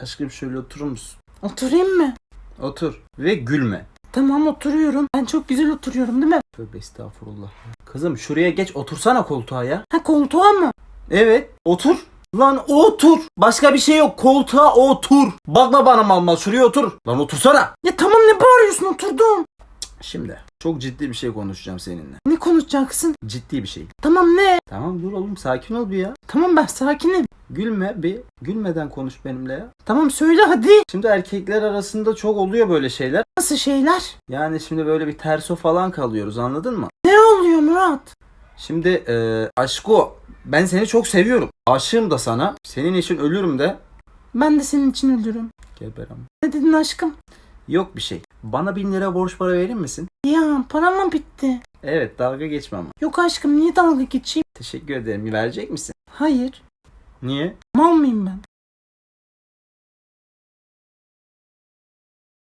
Aşkım şöyle oturur musun? Oturayım mı? Otur. Ve gülme. Tamam oturuyorum. Ben çok güzel oturuyorum değil mi? Tövbe estağfurullah. Kızım şuraya geç otursana koltuğa ya. Ha koltuğa mı? Evet. Otur. Lan otur. Başka bir şey yok. Koltuğa otur. Bakma bana mal mal. Şuraya otur. Lan otursana. Ya tamam ne bağırıyorsun oturdum. Şimdi çok ciddi bir şey konuşacağım seninle. Ne konuşacaksın? Ciddi bir şey. Tamam ne? Tamam dur oğlum sakin ol bir ya. Tamam ben sakinim. Gülme bir. Gülmeden konuş benimle ya. Tamam söyle hadi. Şimdi erkekler arasında çok oluyor böyle şeyler. Nasıl şeyler? Yani şimdi böyle bir terso falan kalıyoruz anladın mı? Ne oluyor Murat? Şimdi e, aşko ben seni çok seviyorum. Aşığım da sana. Senin için ölürüm de. Ben de senin için ölürüm. Geberim. Ne dedin aşkım? Yok bir şey. Bana bin lira borç para verir misin? Ya param mı bitti? Evet dalga geçme ama. Yok aşkım niye dalga geçeyim? Teşekkür ederim. Verecek misin? Hayır. Niye? Mal mıyım ben?